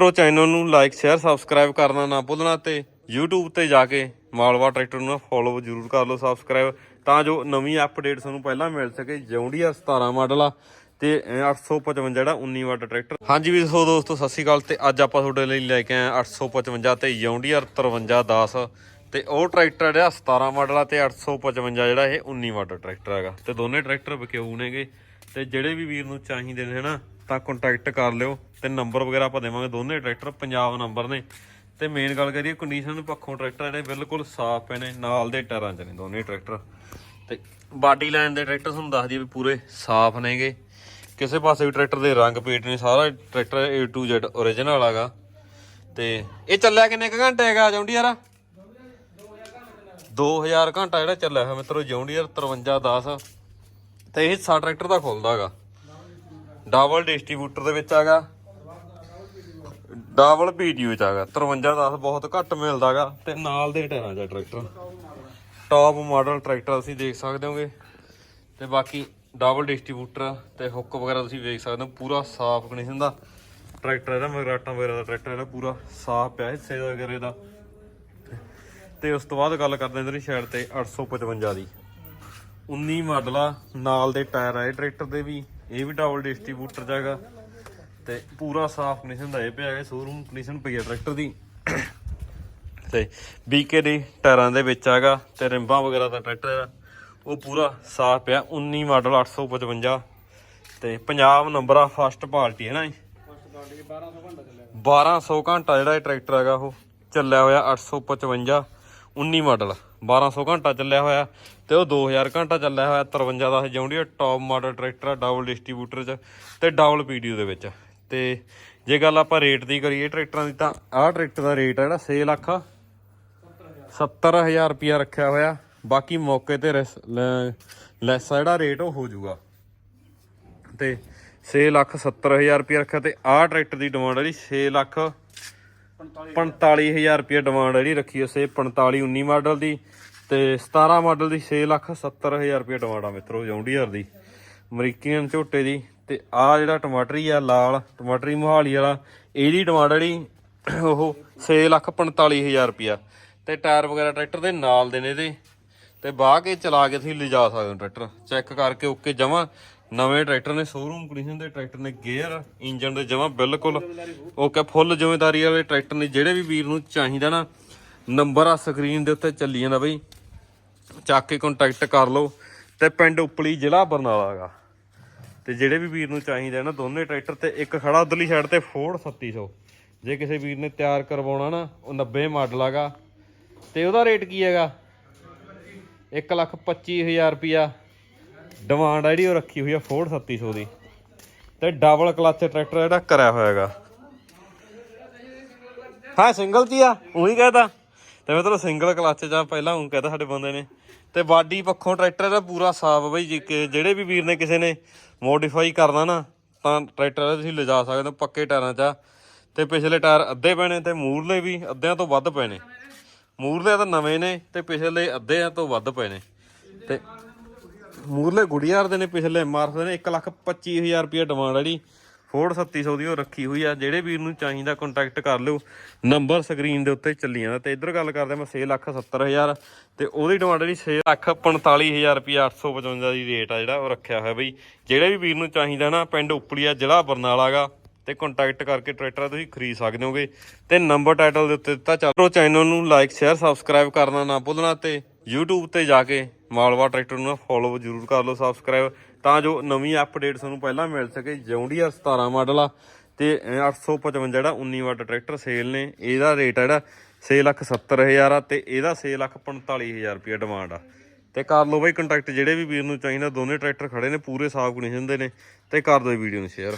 Pro channel ਨੂੰ like share subscribe ਕਰਨਾ ਨਾ ਭੁੱਲਣਾ ਤੇ YouTube ਤੇ ਜਾ ਕੇ ਮਾਲਵਾ ਟਰੈਕਟਰ ਨੂੰ ਫੋਲੋ ਜ਼ਰੂਰ ਕਰ ਲਓ ਸਬਸਕ੍ਰਾਈਬ ਤਾਂ ਜੋ ਨਵੀਂ ਅਪਡੇਟ ਤੁਹਾਨੂੰ ਪਹਿਲਾਂ ਮਿਲ ਸਕੇ। ਜੌਂਡੀਅਰ 17 ਮਾਡਲ ਆ ਤੇ 855 ਜਿਹੜਾ 19 ਵਾਟ ਟਰੈਕਟਰ। ਹਾਂਜੀ ਵੀ ਸੋ ਦੋਸਤੋ, ਸਤਿ ਸ਼੍ਰੀ ਅਕਾਲ ਤੇ ਅੱਜ ਆਪਾਂ ਤੁਹਾਡੇ ਲਈ ਲੈ ਕੇ ਆਏ 855 ਤੇ ਜੌਂਡੀਅਰ 5310 ਤੇ ਉਹ ਟਰੈਕਟਰ ਜਿਹੜਾ 17 ਮਾਡਲ ਆ ਤੇ 855 ਜਿਹੜਾ ਇਹ 19 ਵਾਟ ਟਰੈਕਟਰ ਹੈਗਾ। ਤੇ ਦੋਨੇ ਟਰੈਕਟਰ ਵਿਕਿਊ ਨੇਗੇ। ਤੇ ਜਿਹੜੇ ਵੀ ਵੀਰ ਨੂੰ ਚਾਹੀਦੇ ਨੇ ਹਨਾ ਤਾਂ ਕੰਟੈਕਟ ਕਰ ਲਿਓ ਤੇ ਨੰਬਰ ਵਗੈਰਾ ਆਪਾਂ ਦੇਵਾਂਗੇ ਦੋਨੇ ਟਰੈਕਟਰ ਪੰਜਾਬ ਨੰਬਰ ਨੇ। ਤੇ ਮੇਨ ਗੱਲ ਕਰੀਏ ਕੰਡੀਸ਼ਨ ਪੱਖੋਂ ਟਰੈਕਟਰ ਜਿਹੜੇ ਬਿਲਕੁਲ ਸਾਫ਼ ਪਏ ਨੇ, ਨਾਲ ਦੇ ਟਾਇਰਾਂ 'ਚ ਨੇ ਦੋਨੇ ਟਰੈਕਟਰ ਤੇ ਬਾਡੀ ਲਾਈਨ ਦੇ ਟਰੈਕਟਰ ਤੁਹਾਨੂੰ ਦੱਸ ਦਈਏ ਵੀ ਪੂਰੇ ਸਾਫ਼ ਨੇਗੇ। ਕਿਸੇ ਪਾਸੇ ਵੀ ਟਰੈਕਟਰ ਦੇ ਰੰਗ ਪੇਟ ਨੇ, ਸਾਰਾ tractor A to Z origignal ਹੈਗਾ ਤੇ ਇਹ ਚੱਲਿਆ ਕਿੰਨੇ ਕੁ ਘੰਟੇ ਹੈਗਾ ਜੌਂਡੀਅਰ? 2000 ਘੰਟਾ ਜਿਹੜਾ ਚੱਲਿਆ ਹੋਇਆ ਮਿੱਤਰੋ, ਜੌਂਡੀਅਰ 5310 ਤੇ ਇਹ ਹਿੱਸਾ ਟਰੈਕਟਰ ਦਾ ਖੁੱਲਦਾ ਹੈਗਾ। ਡਬਲ ਡਿਸਟ੍ਰੀਬਿਊਟਰ ਦੇ ਵਿੱਚ ਹੈਗਾ ਡਬਲ ਪੀਟੀਓ ਚ ਹੈਗਾ 5310 ਬਹੁਤ ਘੱਟ ਮਿਲਦਾਗਾ ਤੇ ਨਾਲ ਦੇ ਟਾਇਰਾਂ ਦਾ ਟਰੈਕਟਰ। ਟਾਪ ਮਾਡਲ ਟਰੈਕਟਰ ਤੁਸੀਂ ਦੇਖ ਸਕਦੇ ਹੋਗੇ। ਤੇ ਬਾਕੀ ਡਬਲ ਡਿਸਟ੍ਰੀਬਿਊਟਰ ਤੇ ਹੁੱਕ ਵਗੈਰਾ ਤੁਸੀਂ ਵੇਖ ਸਕਦੇ ਹੋ। ਪੂਰਾ ਸਾਫ਼ ਕੰਡੀਸ਼ਨ ਦਾ ਟਰੈਕਟਰ ਇਹਦਾ ਮਗਰਾਟਾਂ ਵਗੈਰਾ ਦਾ ਟਰੈਕਟਰ ਇਹਦਾ ਪੂਰਾ ਸਾਫ਼ ਪਿਆ ਹਿੱਸੇ ਦਾ ਵਗੈਰੇ ਦਾ ਤੇ ਉਸ ਤੋਂ ਬਾਅਦ ਗੱਲ ਕਰਦੇ ਹਾਂ ਇਧਰਲੀ ਸਾਈਡ ਤੇ 855 ਦੀ। 19 ਮਾਡਲ ਆ, ਨਾਲ ਦੇ ਟਾਇਰ ਆਏ ਟਰੈਕਟਰ ਦੇ ਵੀ। ਇਹ ਵੀ ਡਬਲ ਡਿਸਟ੍ਰੀਬਿਊਟਰ ਚ ਹੈਗਾ। ਤੇ ਪੂਰਾ ਸਾਫ਼ ਕੰਡੀਸ਼ਨ ਦਾ ਇਹ ਪਿਆ ਹੈ ਸ਼ੋਰੂਮ ਕੰਡੀਸ਼ਨ ਪਈ ਹੈ ਟਰੈਕਟਰ ਦੀ। ਤੇ ਬੀਕੇ ਦੇ ਟਾਇਰਾਂ ਦੇ ਵਿੱਚ ਹੈਗਾ ਤੇ ਰਿੰਬਾਂ ਵਗੈਰਾ ਦਾ ਟਰੈਕਟਰ ਦਾ ਉਹ ਪੂਰਾ ਸਾਫ਼ ਪਿਆ 19 ਮਾਡਲ 855 ਤੇ ਪੰਜਾਬ ਨੰਬਰ ਆ ਫਸਟ ਪਾਰਟੀ ਹੈ ਨਾ ਜੀ 1200 ਘੰਟਾ ਜਿਹੜਾ ਇਹ ਟਰੈਕਟਰ ਹੈਗਾ, ਉਹ ਚੱਲਿਆ ਹੋਇਆ 855 19 ਮਾਡਲ 1200 ਘੰਟਾ ਚੱਲਿਆ ਹੋਇਆ ਤੇ ਉਹ 2000 ਘੰਟਾ ਚੱਲਿਆ ਹੋਇਆ 53 ਦਾ ਜੌਂਡੀਆ ਟੌਪ ਮਾਡਲ ਟਰੈਕਟਰ ਆ ਡਬਲ ਡਿਸਟ੍ਰੀਬਿਊਟਰ ਚ ਤੇ ਡਬਲ ਪੀਡੀਓ ਦੇ ਵਿੱਚ। ਤੇ ਜੇ ਗੱਲ ਆਪਾਂ ਰੇਟ ਦੀ ਕਰੀਏ ਟਰੈਕਟਰਾਂ ਦੀ ਤਾਂ ਆਹ ਟਰੈਕਟਰ ਦਾ ਰੇਟ ਆ ਜਿਹੜਾ 6 ਲੱਖ 70000 ਰੁਪਿਆ ਰੱਖਿਆ ਹੋਇਆ। ਬਾਕੀ ਮੌਕੇ ਤੇ ਲੈਸ ਲੈਸ ਜਿਹੜਾ ਰੇਟ ਉਹ ਹੋ ਜਾਊਗਾ ਤੇ 6 ਲੱਖ 70000 ਰੁਪਿਆ ਰੱਖਿਆ ਤੇ ਆਹ ਟਰੈਕਟਰ ਦੀ ਡਿਮਾਂਡ ਹੈ ਜੀ 6 ਲੱਖ 45000 ਰੁਪਏ ਡਿਮਾਂਡ ਜਿਹੜੀ ਰੱਖੀ ਉਸੇ 45 19 ਮਾਡਲ ਦੀ ਤੇ 17 ਮਾਡਲ ਦੀ 6 ਲੱਖ 70000 ਰੁਪਏ ਡਿਮਾਂਡ ਆ ਮਿੱਤਰੋ, ਜੌਂਡੀਅਰ ਦੀ ਅਮਰੀਕਨ ਝੋਟੇ ਦੀ ਤੇ ਆ ਜਿਹੜਾ ਟਮਾਟਰੀ ਆ, ਲਾਲ ਟਮਾਟਰੀ ਮੋਹਾਲੀ ਵਾਲਾ, ਇਹਦੀ ਡਿਮਾਂਡ ਜਿਹੜੀ ਉਹ 6 ਲੱਖ 45000 ਰੁਪਿਆ ਤੇ ਟਾਇਰ ਵਗੈਰਾ ਟਰੈਕਟਰ ਦੇ ਨਾਲ ਦੇ ਨੇ ਇਹਦੇ। ਤੇ ਬਾਹ ਕੇ ਚਲਾ ਕੇ ਤੁਸੀਂ ਲਿਜਾ ਸਕਦੇ ਹੋ ਟਰੈਕਟਰ। ਚੈੱਕ ਕਰਕੇ ਓਕੇ ਜਮਾ। ਨਵੇਂ ਟਰੈਕਟਰ ਨੇ ਸ਼ੋਰੂਮ ਕੰਡੀਸ਼ਨ ਦੇ ਟਰੈਕਟਰ ਨੇ ਗੇਅਰ ਇੰਜਨ ਦੇ ਜਮਾ ਬਿਲਕੁਲ। ਓਕੇ ਫੁੱਲ ਜ਼ਿੰਮੇਵਾਰੀ ਵਾਲੇ ਟਰੈਕਟਰ ਨੇ, ਜਿਹੜੇ ਵੀ ਵੀਰ ਨੂੰ ਚਾਹੀਦਾ ਨਾ ਨੰਬਰ ਆ ਸਕਰੀਨ ਦੇ ਉੱਤੇ ਚੱਲੀ ਜਾਂਦਾ ਬਈ। ਚੱਕ ਕੇ ਕੰਟੈਕਟ ਕਰ ਲਓ। ਤੇ ਪਿੰਡ ਉਪਲੀ ਜ਼ਿਲ੍ਹਾ ਬਰਨਾਲਾ ਹੈਗਾ। ਤੇ ਜਿਹੜੇ ਵੀ ਵੀਰ ਨੂੰ ਚਾਹੀਦਾ ਨਾ, ਦੋਨੇ ਟਰੈਕਟਰ ਤੇ ਇੱਕ ਖੜਾ ਉਧਰਲੀ ਸਾਈਡ ਤੇ ਫੋਰਡ 3700 ਜੇ ਕਿਸੇ ਵੀਰ ਨੇ ਤਿਆਰ ਕਰਵਾਉਣਾ ਨਾ, ਉਹ 90 ਮਾਡਲ ਹੈਗਾ। ਤੇ ਉਹਦਾ ਰੇਟ ਕੀ ਹੈਗਾ? 125000 ਰੁਪਿਆ ਡਿਮਾਂਡ ਆ ਜਿਹੜੀ, ਉਹ ਰੱਖੀ ਹੋਈ ਆ ਫੋਰਡ 3700 ਦੀ। ਤੇ ਡਬਲ ਕਲਚ ਟਰੈਕਟਰ ਜਿਹੜਾ ਕਰਿਆ ਹੋਇਆ ਹੈਗਾ। ਹਾਂ, ਸਿੰਗਲ ਚ ਹੀ ਆ, ਉਹੀ ਕਹਤਾ। ਤੇ ਮੈਂ ਤੈਨੂੰ ਸਿੰਗਲ ਕਲਚ ਜਾਂ ਪਹਿਲਾਂ ਉਹ ਕਹਤਾ ਸਾਡੇ ਬੰਦੇ ਨੇ। ਤੇ ਬਾਡੀ ਪੱਖੋਂ ਟਰੈਕਟਰ ਦਾ ਪੂਰਾ ਸਾਫ਼ ਬਈ, ਜੀ ਜਿਹੜੇ ਵੀ ਵੀਰ ਨੇ ਕਿਸੇ ਨੇ ਮੋਡੀਫਾਈ ਕਰਨਾ ਨਾ, ਤਾਂ ਟਰੈਕਟਰ ਤੁਸੀਂ ਲਿਜਾ ਸਕਦੇ ਹੋ ਪੱਕੇ ਟਾਇਰਾਂ 'ਚ ਆ। ਤੇ ਪਿਛਲੇ ਟਾਇਰ ਅੱਧੇ ਪੈਣੇ ਤੇ ਮੂਰਲੇ ਵੀ ਅੱਧਿਆਂ ਤੋਂ ਵੱਧ ਪਏ ਨੇ ਮੂਰਲੇ ਤਾਂ ਨਵੇਂ ਨੇ ਤੇ ਪਿਛਲੇ ਅੱਧੇ ਤੋਂ ਵੱਧ ਪਏ ਨੇ। ਤੇ ਮੂਰਲੇ ਗੁੜੀਆਰ ਦੇ ਨੇ ਪਿਛਲੇ ਮਾਰਫ ਦੇ ਨੇ 125000 ਰੁਪਏ ਡਿਮਾਂਡ ਹੈ ਜੀ ਫੋਰਡ 3700 ਦੀ ਉਹ ਰੱਖੀ ਹੋਈ ਆ। ਜਿਹੜੇ ਵੀਰ ਨੂੰ ਚਾਹੀਦਾ ਕੰਟੈਕਟ ਕਰ ਲਿਓ। ਨੰਬਰ ਸਕਰੀਨ ਦੇ ਉੱਤੇ ਚੱਲੀ ਜਾਂਦਾ ਤੇ ਇੱਧਰ ਗੱਲ ਕਰਦੇ ਮੈਂ 670000 ਤੇ ਉਹਦੀ ਡਿਮਾਂਡ ਹੈ ਜੀ 645000 ਰੁਪਏ 855 ਦੀ ਰੇਟ ਆ ਜਿਹੜਾ ਉਹ ਰੱਖਿਆ ਹੋਇਆ ਬਈ। ਜਿਹੜੇ ਵੀ ਵੀਰ ਨੂੰ ਚਾਹੀਦਾ ਨਾ, ਪਿੰਡ ਉਪਲੀਆ ਜ਼ਿਲ੍ਹਾ ਬਰਨਾਲਾਗਾ ਤੇ ਕੰਟੈਕਟ ਕਰਕੇ ਟਰੈਕਟਰ ਤੁਸੀਂ ਖਰੀਦ ਸਕਦੇ ਹੋਗੇ। ਤੇ ਨੰਬਰ ਟਾਈਟਲ ਦੇ ਉੱਤੇ ਦਿੱਤਾ ਚੱਲੋ। ਚੈਨਲ ਨੂੰ ਲਾਈਕ ਸ਼ੇਅਰ ਸਬਸਕ੍ਰਾਈਬ ਕਰਨਾ ਨਾ ਭੁੱਲਣਾ ਤੇ YouTube ਤੇ ਜਾ ਕੇ ਮਾਲਵਾ ਟਰੈਕਟਰ ਨੂੰ ਫੋਲੋ ਜ਼ਰੂਰ ਕਰ ਲਓ ਸਬਸਕ੍ਰਾਈਬ ਤਾਂ ਜੋ ਨਵੀਂ ਅਪਡੇਟ ਤੁਹਾਨੂੰ ਪਹਿਲਾਂ ਮਿਲ ਸਕੇ। ਜੌਂਡੀਅਰ 17 ਮਾਡਲ ਆ ਤੇ 855 ਜਿਹੜਾ 19 ਵਾਟ ਟਰੈਕਟਰ ਸੇਲ ਨੇ। ਇਹਦਾ ਰੇਟ ਆ ਜਿਹੜਾ 670000 ਆ ਤੇ ਇਹਦਾ 645000 ਰੁਪਏ ਡਿਮਾਂਡ ਆ। ਤੇ ਕਰ ਲਓ ਬਾਈ ਕੰਟੈਕਟ ਜਿਹੜੇ ਵੀ ਵੀਰ ਨੂੰ ਚਾਹੀਦਾ, ਦੋਨੇ ਟਰੈਕਟਰ ਖੜੇ ਨੇ, ਪੂਰੇ ਸਾਫ਼ ਕੰਡੀਸ਼ਨ ਦੇ ਨੇ ਤੇ ਕਰ ਦਿਓ ਵੀਡੀਓ ਨੂੰ ਸ਼ੇਅਰ